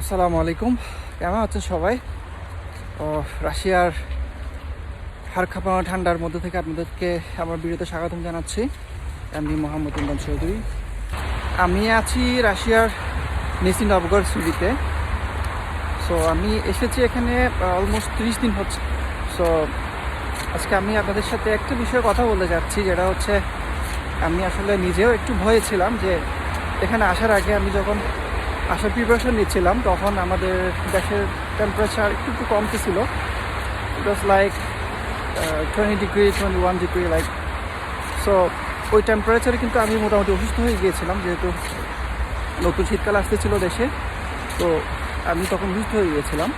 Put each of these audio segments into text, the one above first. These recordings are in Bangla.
আসসালামু আলাইকুম। কেমন আছেন সবাই? ও, রাশিয়ার হাড় কাঁপানো ঠান্ডার মধ্যে থেকে আপনাদেরকে আমার ভিডিওতে স্বাগতম জানাচ্ছি। আমি মোহাম্মদ ইমরান চৌধুরী। আমি আছি রাশিয়ার নিসি নবগড় সিটিতে সো আমি এসেছি এখানে অলমোস্ট ত্রিশ দিন হচ্ছে। সো আজকে আমি আপনাদের সাথে একটা বিষয়ে কথা বলতে যাচ্ছি, যেটা হচ্ছে আমি আসলে নিজেও একটু ভয়ে ছিলাম যে এখানে আসার আগে আমি যখন আসার প্রিপারেশন নিচ্ছিলাম। তখন আমাদের দেশের টেম্পারেচার একটু একটু কমতে ছিল। It was like twenty degree twenty one degree like so ওই টেম্পারেচারে কিন্তু আমি মোটামুটি অসুস্থ হয়ে গিয়েছিলাম, যেহেতু নতুন শীতকাল আসতেছিল দেশে। তো আমি তখন অসুস্থ হয়ে গিয়েছিলাম।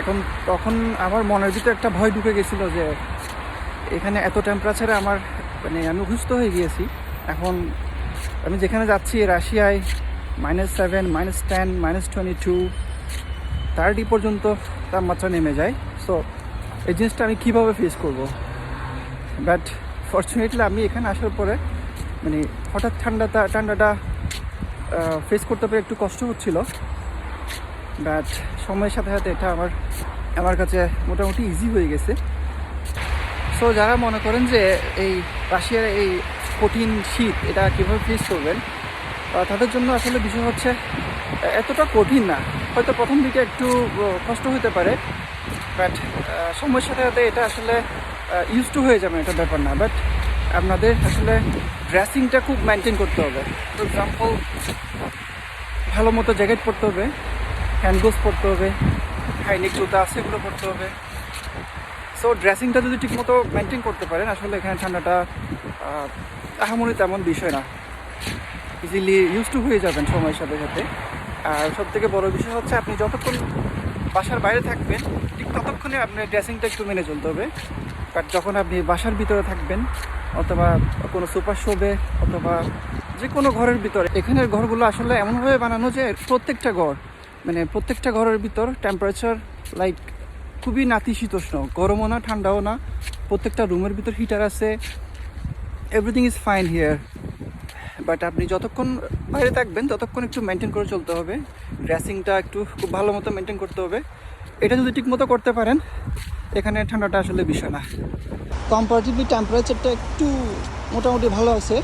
এখন তখন আমার মনের ভিতরে একটা ভয় ঢুকে গেছিল যে, এখানে এত টেম্পারেচারে আমার মানে আমি অসুস্থ হয়ে গিয়েছি। এখন আমি যেখানে যাচ্ছি, রাশিয়ায় minus seven minus ten minus twenty to thirty পর্যন্ত তাপমাত্রা নেমে যায়। সো এই জিনিসটা আমি কীভাবে ফেস করব? বাট ফর্চুনেটলি আমি এখানে আসার পরে মানে হঠাৎ ঠান্ডাটা ঠান্ডাটা ফেস করতে পেরে একটু কষ্ট হচ্ছিল। বাট সময়ের সাথে সাথে এটা আমার আমার কাছে মোটামুটি ইজি হয়ে গেছে। সো যারা মনে করেন যে এই রাশিয়ার এই কঠিন শীত, এটা কীভাবে ফেস করবেন তাদের জন্য আসলে বিষয় হচ্ছে এতটা কঠিন না। হয়তো প্রথম দিকে একটু কষ্ট হতে পারে বাট সময়ের সাথে সাথে এটা আসলে ইউজ টু হয়ে যাবে এটা ব্যাপার না। বাট আপনাদের আসলে ড্রেসিংটা খুব মেনটেন করতে হবে। ফর এক্সাম্পল ভালো মতো জ্যাকেট পরতে হবে হ্যান্ড গ্লোভস পরতে হবে হাইনিক জুতা আছে এগুলো পরতে হবে। সো ড্রেসিংটা যদি ঠিকমতো মেনটেন করতে পারেন আসলে এখানে ঠান্ডাটা আহ, আহামরি তেমন বিষয় না। ইজিলি ইউজ টু হয়ে যাবেন সময়ের সাথে সাথে। আর সব থেকে বড় বিষয় হচ্ছে আপনি যতক্ষণ বাসার বাইরে থাকবেন, ঠিক ততক্ষণে আপনার ড্রেসিংটা একটু মেনে চলতে হবে। বাট যখন আপনি বাসার ভিতরে থাকবেন, অথবা কোনো সুপার শোবে অথবা যে কোনো ঘরের ভিতরে, এখানের ঘরগুলো আসলে এমনভাবে বানানো যে প্রত্যেকটা ঘর মানে প্রত্যেকটা ঘরের ভিতর টেম্পারেচার লাইক খুবই নাতিশীতোষ্ণ, গরমও না, ঠান্ডাও না। প্রত্যেকটা রুমের ভিতর হিটার আছে। Everything is fine here but আপনি যতক্ষণ বাইরে থাকবেন, ততক্ষণ একটু মেনটেন করে চলতে হবে। ড্রেসিংটা একটু খুব ভালো মতো মেনটেন করতে হবে। এটা যদি ঠিক মতো করতে পারেন, এখানে ঠান্ডাটা আসলে বিষয় না। কম্পারেটিভলি টেম্পারেচারটা একটু মোটামুটি ভালো আছে।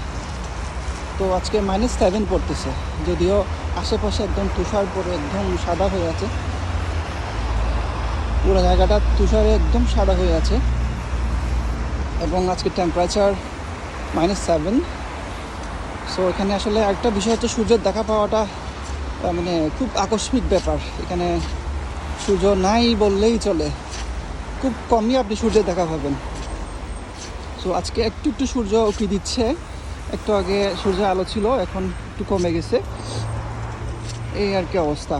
তো আজকে মাইনাস সেভেন পড়তেছে। যদিও আশেপাশে একদম তুষার পরে একদম সাদা হয়ে আছে। পুরো জায়গাটা তুষারে একদম সাদা হয়ে আছে। এবং আজকে টেম্পারেচার মাইনাস সেভেন সো এখানে আসলে একটা বিষয় হচ্ছে সূর্যের দেখা পাওয়াটা মানে খুব আকস্মিক ব্যাপার। এখানে সূর্য নাই বললেই চলে। খুব কমই আপনি সূর্যের দেখা পাবেন। সো আজকে একটু একটু সূর্য উঁকি দিচ্ছে। একটু আগে সূর্যের আলো ছিল, এখন একটু কমে গেছে। এই আর কি অবস্থা।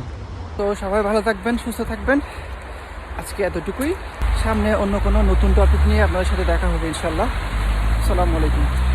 তো সবাই ভালো থাকবেন, সুস্থ থাকবেন। আজকে এতটুকুই। সামনে অন্য কোনো নতুন টপিক নিয়ে আপনাদের সাথে দেখা হবে ইনশাল্লাহ আসসালামু আলাইকুম।